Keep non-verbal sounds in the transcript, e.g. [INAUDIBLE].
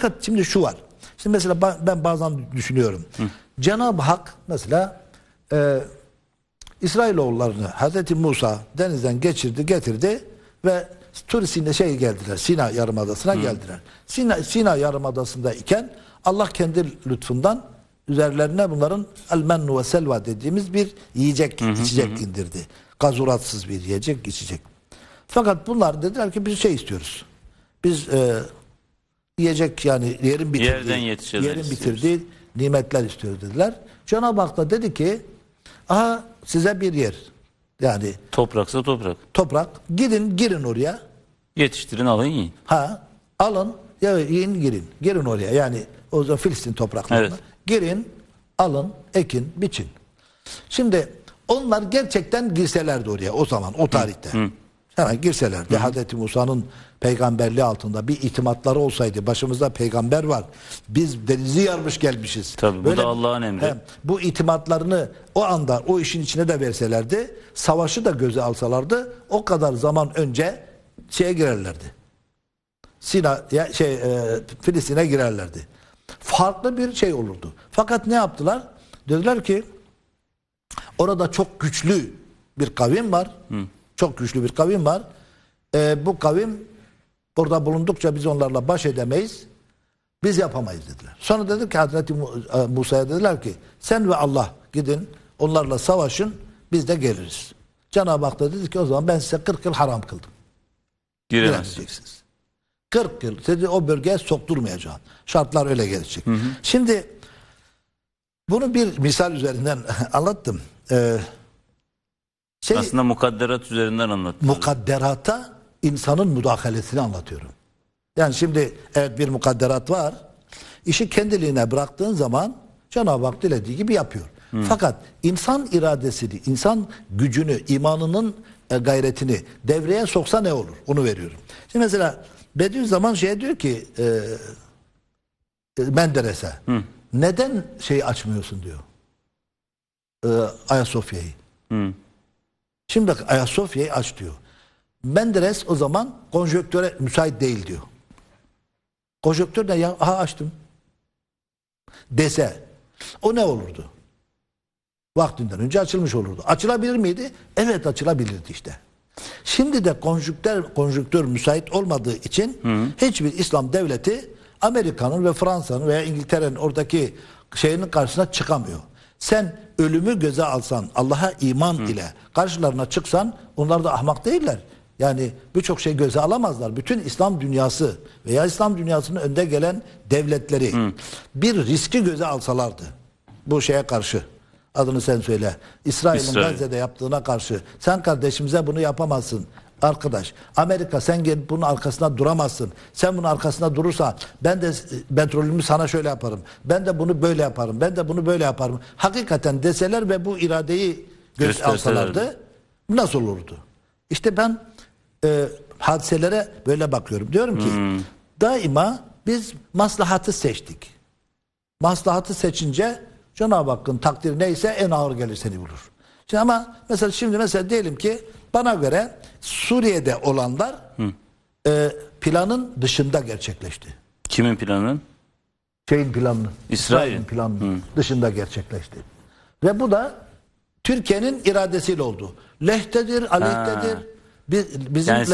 Fakat şimdi şu var. Şimdi mesela ben bazen düşünüyorum. Cenab-ı Hak mesela e, İsrailoğullarını Hazreti Musa denizden geçirdi, getirdi ve Tur Sina şey geldiler. Sina Yarımadası'na geldiler. Sina Sina Yarımadası'nda iken Allah kendi lütfundan üzerlerine bunların el mennu ve selva dediğimiz bir yiyecek, içecek indirdi. Gazuratsız bir yiyecek, içecek. Fakat bunlar dediler ki biz şey istiyoruz. Biz e, yiyecek yani yerin bitirdiği, Yerden yetişenler yerin istiyoruz. bitirdiği nimetler istiyoruz dediler. Cenab-ı Hak da dedi ki aha size bir yer yani Topraksa toprak. toprak gidin girin oraya Yetiştirin alın yiyin. ha alın ya yiyin girin girin oraya yani o zaman Filistin topraklarına Evet. girin alın ekin biçin. Şimdi onlar gerçekten girselerdi oraya o zaman o tarihte. Hemen girselerdi. Hazreti Musa'nın peygamberliği altında bir itimatları olsaydı başımızda peygamber var. Biz denizi yarmış gelmişiz. Tabii, bu da Allah'ın emri. He, bu itimatlarını o anda o işin içine de verselerdi, savaşı da göze alsalardı o kadar zaman önce şeye girerlerdi. Sina ya şey e, Filistin'e girerlerdi. Farklı bir şey olurdu. Fakat ne yaptılar? Dediler ki orada çok güçlü bir kavim var. Çok güçlü bir kavim var. E, bu kavim orada bulundukça biz onlarla baş edemeyiz. Biz yapamayız dediler. Sonra dedi ki Hazreti e, Musa'ya dediler ki sen ve Allah gidin onlarla savaşın biz de geliriz. Cenab-ı Hak da dedi ki o zaman ben size 40 yıl haram kıldım. Giremeyeceksiniz. 40 yıl sizi o bölgeye sokturmayacağım. Şartlar öyle gelecek. Şimdi bunu bir misal üzerinden [LAUGHS] anlattım. Ee, şey, Aslında mukadderat üzerinden anlattı. mukadderata insanın müdahalesini anlatıyorum. Yani şimdi evet bir mukadderat var. İşi kendiliğine bıraktığın zaman Cenab-ı Hak dilediği gibi yapıyor. Fakat insan iradesini, insan gücünü, imanının e, gayretini devreye soksa ne olur? Onu veriyorum. Şimdi mesela Bediüzzaman şey diyor ki e, e, Menderes'e neden şey açmıyorsun diyor. E, Ayasofya'yı. Hı. Şimdi bak Ayasofya'yı aç diyor. Menderes o zaman konjöktöre müsait değil diyor. Konjöktör ne ya? Aha açtım. Dese o ne olurdu? Vaktinden önce açılmış olurdu. Açılabilir miydi? Evet açılabilirdi işte. Şimdi de konjüktör, konjüktör müsait olmadığı için hiçbir İslam devleti Amerika'nın ve Fransa'nın veya İngiltere'nin oradaki şeyinin karşısına çıkamıyor. Sen ölümü göze alsan, Allah'a iman ile karşılarına çıksan onlar da ahmak değiller. Yani birçok şey göze alamazlar. Bütün İslam dünyası veya İslam dünyasının önde gelen devletleri bir riski göze alsalardı bu şeye karşı adını sen söyle. İsrail'in İsrail. Gazze'de yaptığına karşı sen kardeşimize bunu yapamazsın. Arkadaş Amerika sen gel bunun arkasında duramazsın. Sen bunun arkasında durursan ben de petrolümü sana şöyle yaparım. Ben de bunu böyle yaparım. Ben de bunu böyle yaparım. Hakikaten deseler ve bu iradeyi göz alsalardı nasıl olurdu? İşte ben e, hadiselere böyle bakıyorum. Diyorum ki daima biz maslahatı seçtik. Maslahatı seçince Cenab-ı Hakk'ın takdiri neyse en ağır gelir seni bulur. Şimdi ama mesela şimdi mesela diyelim ki bana göre Suriye'de olanlar e, planın dışında gerçekleşti. Kimin planının? Şeyin planının, İsrail'in. planının dışında gerçekleşti. Ve bu da Türkiye'nin iradesiyle oldu. Lehtedir, aleyhtedir. Biz, bizim Yani